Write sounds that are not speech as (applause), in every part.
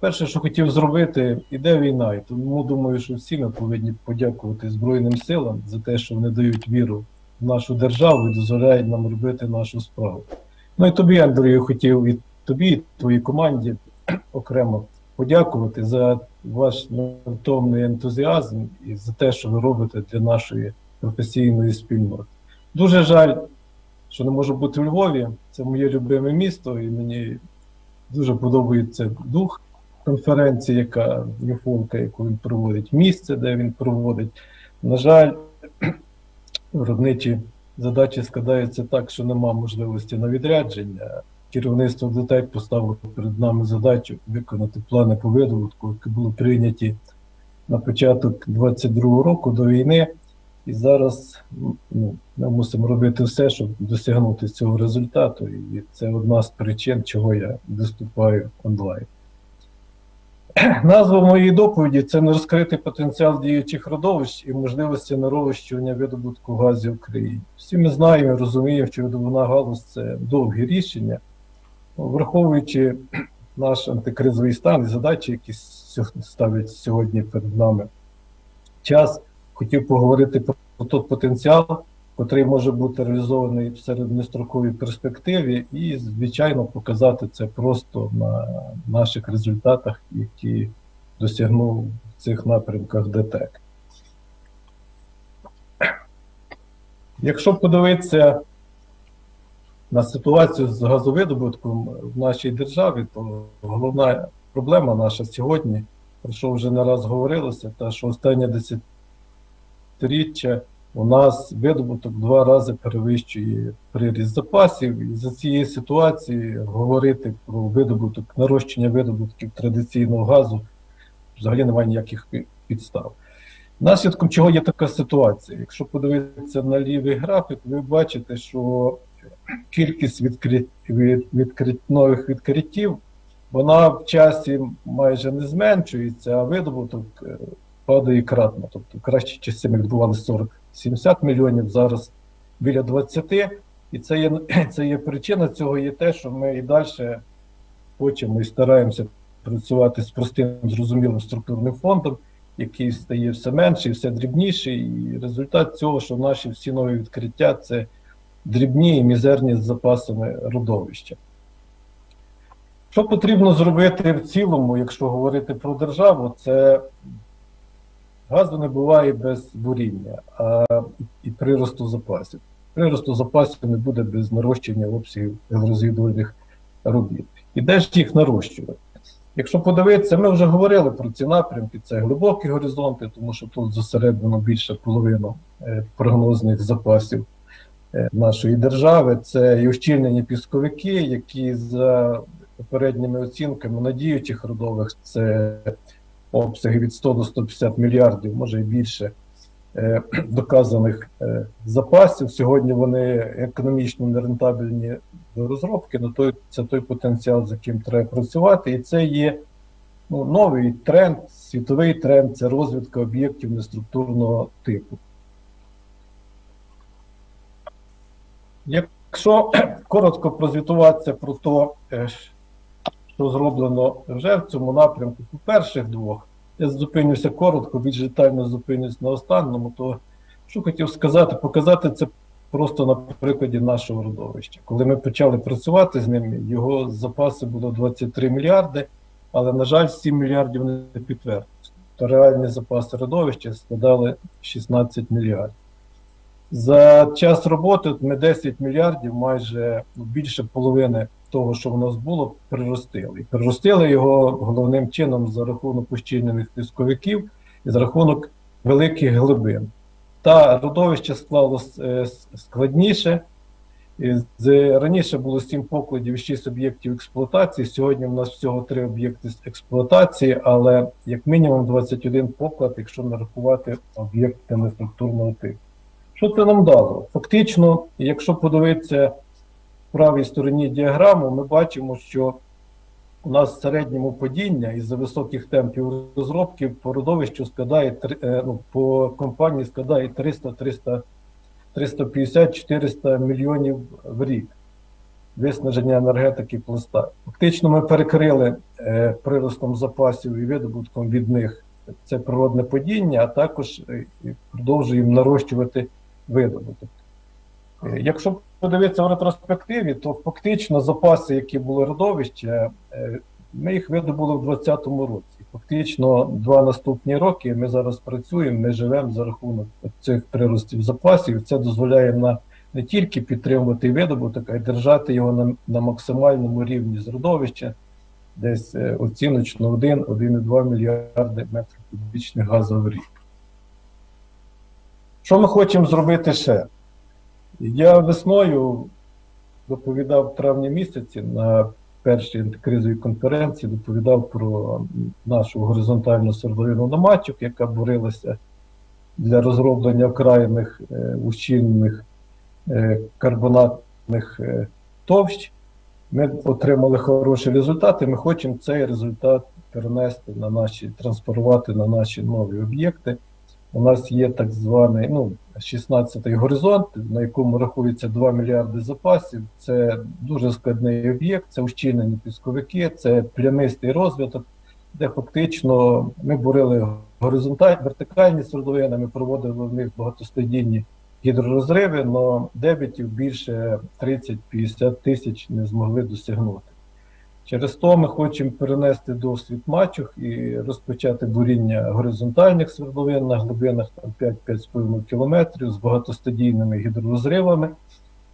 Перше, що хотів зробити, іде війна, і тому думаю, що всі ми повинні подякувати Збройним силам за те, що вони дають віру в нашу державу і дозволяють нам робити нашу справу. Ну і тобі, Андрію, хотів і тобі, і твоїй команді (clears throat) окремо подякувати за ваш невтомний ентузіазм і за те, що ви робите для нашої професійної спільноти. Дуже жаль, що не можу бути в Львові. Це моє любиме місто, і мені дуже подобається дух конференції, яка Юфолка, яку він проводить, місце, де він проводить. На жаль, виробничі задачі складаються так, що нема можливості на відрядження. Керівництво ДТЕК поставило перед нами задачу виконати плани по видобутку, які були прийняті на початок 22-го року до війни. І зараз ну, ми мусимо робити все, щоб досягнути цього результату. І це одна з причин, чого я виступаю онлайн. (clears throat) Назва моєї доповіді це нерозкритий потенціал діючих родовищ і можливості нарощування видобутку газів в Україні. Всі ми знаємо і розуміємо, що видобувна галузь це довгі рішення, враховуючи наш антикризовий стан і задачі, які ставлять сьогодні перед нами. Час хотів поговорити про той потенціал, який може бути реалізований в середньостроковій перспективі, і, звичайно, показати це просто на наших результатах, які досягнув в цих напрямках ДТЕК. Якщо подивитися на ситуацію з газовидобутком в нашій державі, то головна проблема наша сьогодні, про що вже не раз говорилося, та що останнє десятиріччя у нас видобуток два рази перевищує приріст запасів, і за цієї ситуації говорити про видобуток, нарощення видобутків традиційного газу взагалі немає ніяких підстав. Наслідком чого є така ситуація? Якщо подивитися на лівий графік, ви бачите, що кількість відкрит... від... відкрит... нових відкриттів вона в часі майже не зменшується, а видобуток е, падає кратно. Тобто кращі часи ми відбували 40-70 мільйонів, зараз біля 20. І це є, (clears throat) це є причина цього є те, що ми і далі хочемо і стараємося працювати з простим зрозумілим структурним фондом, який стає все менше і все дрібніший. І результат цього, що наші всі нові відкриття це дрібні і мізерні з запасами родовища. Що потрібно зробити в цілому, якщо говорити про державу, це газу не буває без буріння а і приросту запасів. Приросту запасів не буде без нарощення обсягів розвідувальних робіт. І де ж їх нарощувати? Якщо подивитися, ми вже говорили про ці напрямки, це глибокі горизонти, тому що тут зосереджено більше половину прогнозних запасів нашої держави. Це і ущільнені пісковики, які за попередніми оцінками на діючих родових це обсяги від 100 до 150 мільярдів, може і більше (clears throat) доказаних запасів. Сьогодні вони економічно нерентабельні до розробки, але той, це той потенціал, з яким треба працювати, і це є ну, новий тренд, світовий тренд це розвитка об'єктів неструктурного типу. Якщо (clears throat) коротко прозвітуватися про те, що зроблено вже в цьому напрямку, по перших двох, я зупинюся коротко, більш детально зупинюсь на останньому, то що хотів сказати, показати це просто на прикладі нашого родовища. Коли ми почали працювати з ним, його запаси було 23 мільярди, але, на жаль, 7 мільярдів не підтвердилися. То реальні запаси родовища складали 16 мільярдів. За час роботи ми 10 мільярдів, майже більше половини того, що в нас було, приростили. І приростили його головним чином за рахунок ущільнених пісковиків і за рахунок великих глибин. Та родовище склалося складніше. З, раніше було 7 покладів і 6 об'єктів експлуатації. Сьогодні у нас всього 3 об'єкти експлуатації, але як мінімум 21 поклад, якщо нарахувати об'єкти неструктурного типу. Що це нам дало? Фактично, якщо подивитися в правій стороні діаграму, ми бачимо, що у нас в середньому падіння із-за високих темпів розробки по родовищу складає е, ну, по компанії складає 300 300 350-400 мільйонів в рік виснаження енергетики пласта. Фактично ми перекрили е, приростом запасів і видобутком від них це природне падіння, а також е, продовжуємо нарощувати видобуток. Е, Якщо подивитися в ретроспективі, то фактично запаси, які були родовища, е, ми їх видобули в 2020 році. Фактично, два наступні роки ми зараз працюємо, ми живемо за рахунок цих приростів запасів. Це дозволяє нам не тільки підтримувати видобуток, а й держати його на, на максимальному рівні з родовища, десь е, оціночно 1-1,2 мільярди метрів кубічних газу в рік. Що ми хочемо зробити ще? Я весною доповідав в травні місяці на першій антикризовій конференції, доповідав про нашу горизонтальну свердловину Намачок, яка борилася для розроблення окраїних е, ущільнених е, карбонатних е, товщ. Ми отримали хороші результати. Ми хочемо цей результат перенести на наші, транспортувати на наші нові об'єкти. У нас є так званий ну, 16-й горизонт, на якому рахується 2 мільярди запасів. Це дуже складний об'єкт, це ущільнені пісковики, це плямистий розвиток, де фактично ми бурили горизонтальні, вертикальні свердловини, ми проводили в них багатостадійні гідророзриви, але дебітів більше 30-50 тисяч не змогли досягнути. Через то ми хочемо перенести досвід мачух і розпочати буріння горизонтальних свердловин на глибинах 5-5,5 кілометрів з багатостадійними гідророзривами.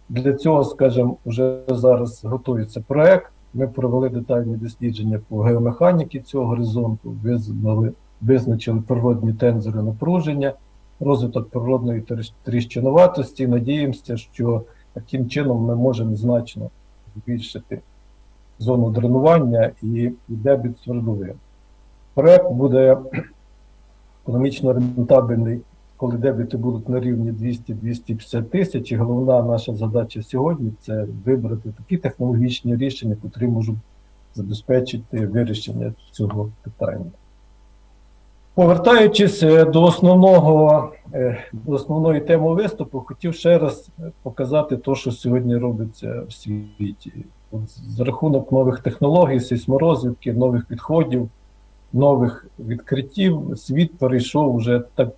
Для цього, скажімо, вже зараз готується проект. Ми провели детальні дослідження по геомеханіці цього горизонту, визнали, визначили природні тензори напруження, розвиток природної тріщ- тріщинуватості. Надіємося, що таким чином ми можемо значно збільшити зону дренування і, йде від свердловин. Проект буде (clears throat) економічно рентабельний, коли дебіти будуть на рівні 200-250 тисяч. І головна наша задача сьогодні це вибрати такі технологічні рішення, які можуть забезпечити вирішення цього питання. Повертаючись е, до основного, е, до основної теми виступу, хотів ще раз показати те, що сьогодні робиться в світі. От За рахунок нових технологій, сейсморозвідки, нових підходів, нових відкриттів, світ перейшов вже так,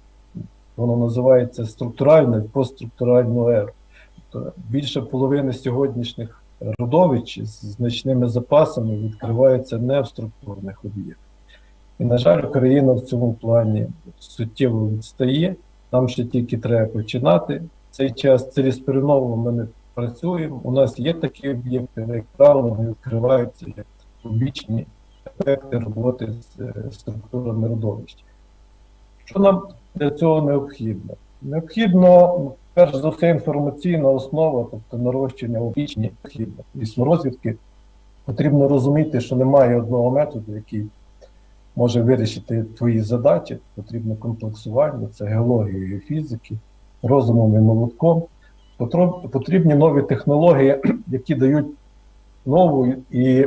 воно називається структуральну і постструктуральну еру. Тобто більше половини сьогоднішніх родовищ з значними запасами відкриваються не в структурних об'єктах. І, на жаль, Україна в цьому плані суттєво відстає. Нам ще тільки треба починати. Цей час цілеспрямовано ми не працюємо. У нас є такі об'єкти, як правило, вони відкриваються як побічні ефекти роботи з е, структурами родовищ. Що нам для цього необхідно? Необхідно, перш за все, інформаційна основа, тобто нарощення обічні необхідно. і розвідки. Потрібно розуміти, що немає одного методу, який може вирішити твої задачі. Потрібно комплексування, це геологія, геофізики, розумом і молотком. Потрібні нові технології, (clears throat) які дають нову і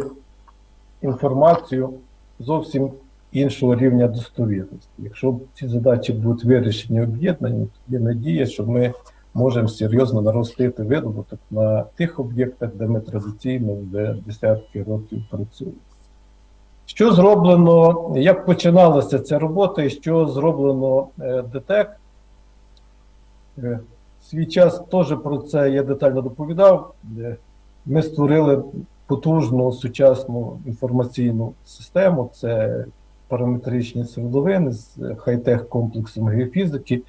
інформацію зовсім іншого рівня достовірності. Якщо ці задачі будуть вирішені об'єднані, є надія, що ми можемо серйозно наростити видобуток на тих об'єктах, де ми традиційно вже десятки років працюємо. Що зроблено, як починалася ця робота і що зроблено е, ДТЕК? Е, Свій час теж про це я детально доповідав. Е, Ми створили потужну сучасну інформаційну систему. Це параметричні свердловини з хай-тех комплексом геофізики,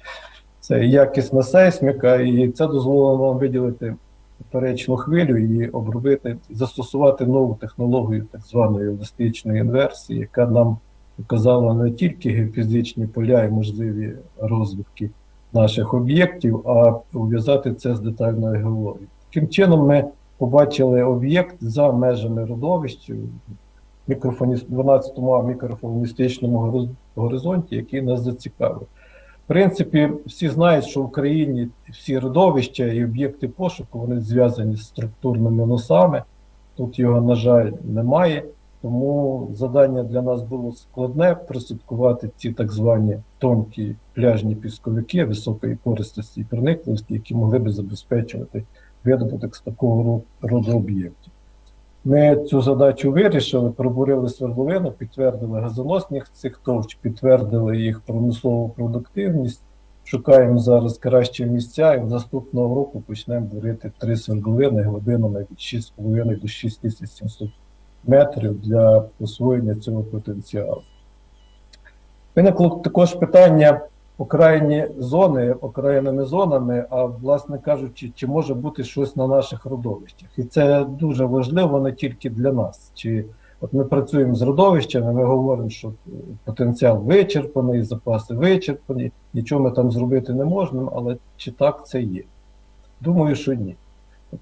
це якісна сейсміка, і це дозволило нам виділити поперечну хвилю і обробити, застосувати нову технологію так званої еластичної інверсії, яка нам показала не тільки геофізичні поля і можливі розвитки наших об'єктів, а ув'язати це з детальною геологією. Таким чином, ми побачили об'єкт за межами родовищ в мікрофоні- 12-му мікрофоністичному горизонті, який нас зацікавив. Принципі, всі знають, що в Україні всі родовища і об'єкти пошуку вони зв'язані з структурними носами. Тут його, на жаль, немає. Тому завдання для нас було складне прослідкувати ці так звані тонкі пляжні пісковики високої користості і проникливості, які могли би забезпечувати видобуток з такого роду об'єктів. Ми цю задачу вирішили, пробурили свердловину, підтвердили газоносність цих товч, підтвердили їх промислову продуктивність. Шукаємо зараз кращі місця і з наступного року почнемо бурити три свердловини глибинами від 6,5 до 6700 метрів для освоєння цього потенціалу. Виникло також питання окраїні зони, окраїними зонами, а власне кажучи, чи може бути щось на наших родовищах. І це дуже важливо не тільки для нас. Чи от ми працюємо з родовищами, ми говоримо, що потенціал вичерпаний, запаси вичерпані, нічого ми там зробити не можемо, але чи так це є? Думаю, що ні.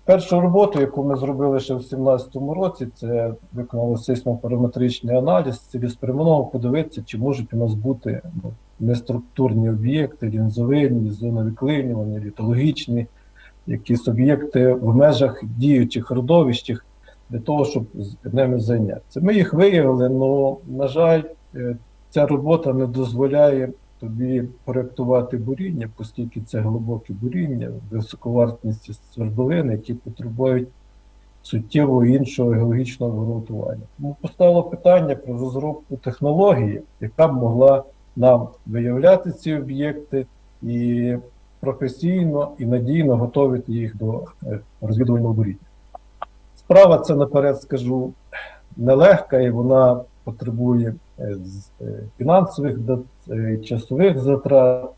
Першу роботу, яку ми зробили ще в 2017 році, це виконали сейсмопараметричний аналіз, цілеспрямовано подивитися, чи можуть у нас бути ну, неструктурні об'єкти, лінзовинні, зоновіклинювання, літологічні, якісь об'єкти в межах діючих родовищ для того, щоб ними зайнятися. Ми їх виявили, але, на жаль, е, ця робота не дозволяє тобі проєктувати буріння, оскільки це глибокі буріння, високовартісні свердловини, які потребують суттєво іншого геологічного обґрунтування. Тому постало питання про розробку технології, яка б могла нам виявляти ці об'єкти і професійно і надійно готувати їх до е, розвідувального буріння. Справа це наперед скажу нелегка, і вона потребує е, е, фінансових часових затрат,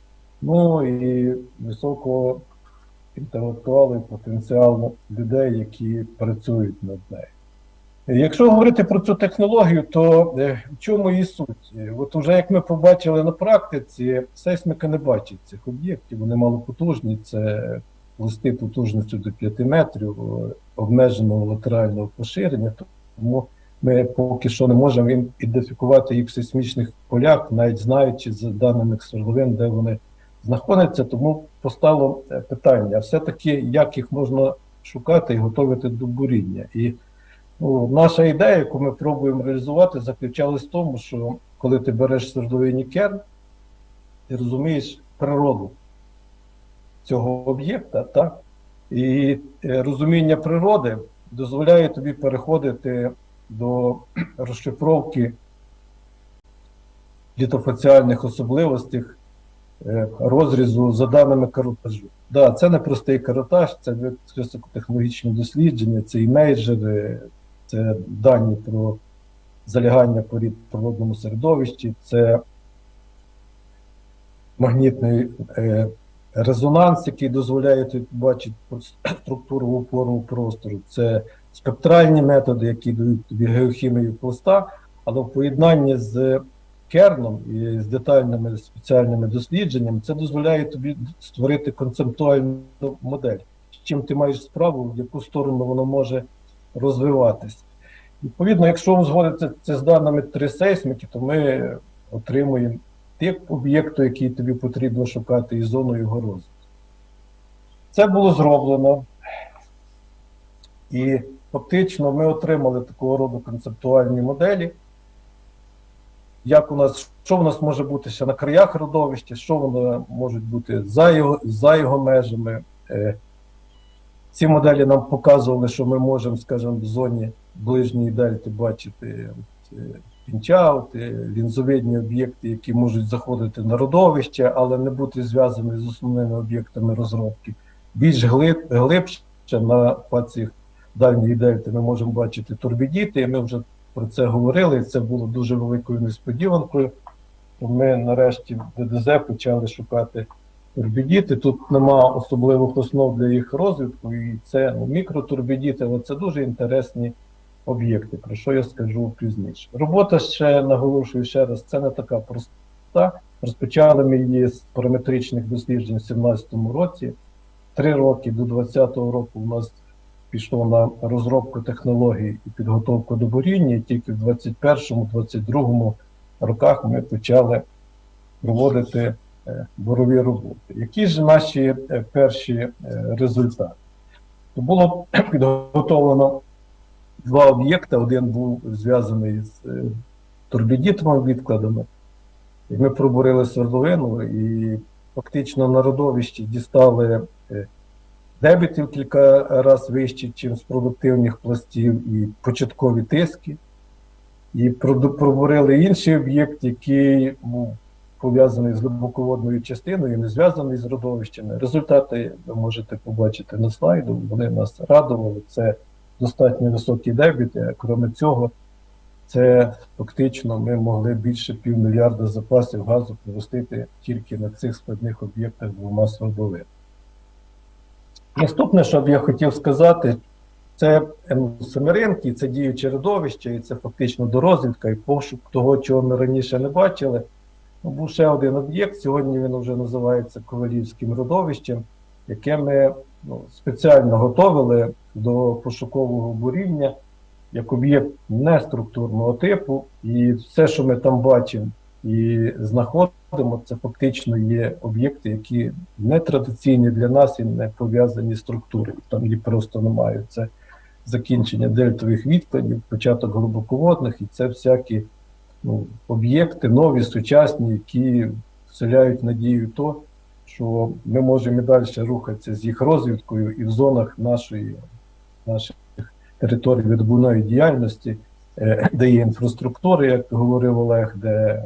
ну і високого інтелектуалу і потенціалу людей, які працюють над нею. Якщо говорити про цю технологію, то е, в чому її суть? От уже як ми побачили на практиці, сейсмика не бачить цих об'єктів, вони малопотужні, це листи потужністю до 5 метрів, е, обмеженого латерального поширення, тому ми поки що не можемо ідентифікувати їх в сейсмічних полях, навіть знаючи за даними свердловин, де вони знаходяться. Тому постало е, питання: все-таки як їх можна шукати і готувати до буріння? І наша ідея, яку ми пробуємо реалізувати, заключалась в тому, що коли ти береш свердловинний керн, ти розумієш природу цього об'єкта, так? І е, розуміння природи дозволяє тобі переходити до (clears throat) розшифровки літофаціальних особливостей е, розрізу за даними каротажу. Да, це не простий каротаж, це високотехнологічні дослідження, це імейджери, це дані про залягання порід в природному середовищі, це магнітний е, резонанс, який дозволяє бачити (clears throat) структуру опорного простору, це спектральні методи, які дають тобі геохімію пласта, але в поєднанні з керном і з детальними спеціальними дослідженнями, це дозволяє тобі створити концептуальну модель, з чим ти маєш справу, в яку сторону воно може розвиватись. Відповідно, якщо узгодити це з даними три сейсмики, то ми отримуємо тип об'єкту, який тобі потрібно шукати, і зону його розвитку. Це було зроблено. І фактично ми отримали такого роду концептуальні моделі. Як у нас, що в нас може бути ще на краях родовища, що воно може бути за його, за його межами. Ці моделі нам показували, що ми можемо, скажімо, в зоні ближньої дельти бачити е, пінчаути, лінзовидні об'єкти, які можуть заходити на родовище, але не бути зв'язані з основними об'єктами розробки. Більш глиб, глибше на паціях дальньої дельти ми можемо бачити турбідіти, ми вже про це говорили, це було дуже великою несподіванкою. Ми нарешті в ДДЗ почали шукати турбідіти. Тут нема особливих основ для їх розвитку, і це ну, мікротурбідіти, але це дуже інтересні об'єкти, про що я скажу пізніше. Робота ще наголошую ще раз, це не така проста. Розпочали ми її з параметричних досліджень у 2017 році. Три роки до 2020 року у нас пішло на розробку технологій і підготовку до буріння, і тільки в 2021-2022 роках ми почали проводити бурові роботи. Які ж наші е, перші е, результати? То було (clears throat) підготовлено два об'єкти. Один був зв'язаний з е, турбідітовими відкладами. Ми пробурили свердловину і фактично на родовищі дістали е, дебітів кілька разів вище, ніж з продуктивних пластів, і початкові тиски. І пробурили інший об'єкт, який пов'язаний з глибоководною частиною, не зв'язаний з родовищами. Результати ви можете побачити на слайду. Вони нас радували. Це достатньо високі дебіти. А крім цього, це фактично ми могли більше півмільярда запасів газу провести тільки на цих складних об'єктах двома свердловин. Наступне, що б я хотів сказати, це Семеринки, це діюче родовище, і це фактично дорозвідка і пошук того, чого ми раніше не бачили. Був ще один об'єкт. Сьогодні він вже називається Ковалівським родовищем, яке ми ну, спеціально готовили до пошукового буріння як об'єкт неструктурного типу, і все, що ми там бачимо і знаходимо, це фактично є об'єкти, які не традиційні для нас і не пов'язані з структурою. Там їх просто немає. Це закінчення дельтових відкладів, початок глибоководних, і це всякі ну, об'єкти нові, сучасні, які вселяють надію то, що ми можемо і далі рухатися з їх розвідкою і в зонах нашої, наших територій видобувної діяльності, е, де є інфраструктура, як говорив Олег, де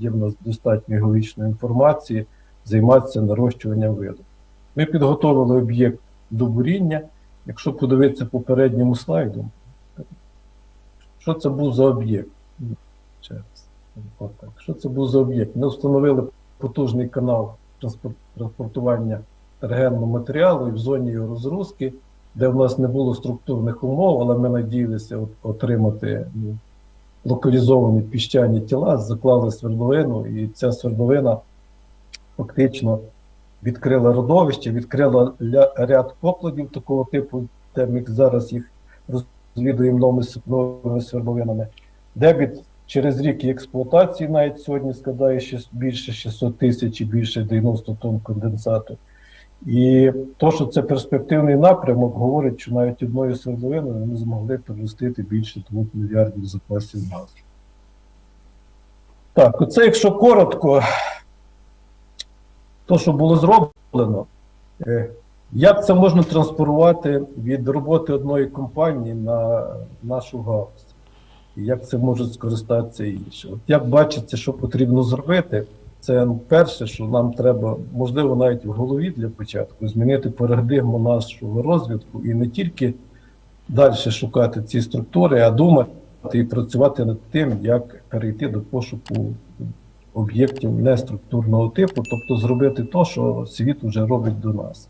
є в нас достатньо геологічної інформації, займатися нарощуванням виду. Ми підготовили об'єкт до буріння. Якщо подивитися попередньому слайду, що це був за об'єкт? Ще раз. Що це був за об'єкт? Ми встановили потужний канал транспортування ергенного матеріалу і в зоні його розгрузки, де в нас не було структурних умов, але ми надіялися отримати ну, локалізовані піщані тіла, заклали свердловину, і ця свердловина фактично відкрила родовище, відкрила ряд покладів такого типу, де ми зараз їх розвідуємо новими с- новими свердловинами. Через рік експлуатації навіть сьогодні складає ще більше 600 тисяч і більше 90 тонн конденсату. І то, що це перспективний напрямок, говорить, що навіть одною свердловиною ми змогли перемістити більше 2 мільярдів запасів газу. Так, оце якщо коротко, то, що було зроблено, е, як це можна транспорувати від роботи одної компанії на нашу галузь? Як це можуть скористатися інші? От як бачиться, що потрібно зробити, це перше, що нам треба, можливо, навіть в голові для початку змінити парадигму нашого розвитку і не тільки далі шукати ці структури, а думати і працювати над тим, як перейти до пошуку об'єктів неструктурного типу, тобто зробити те, що світ вже робить до нас.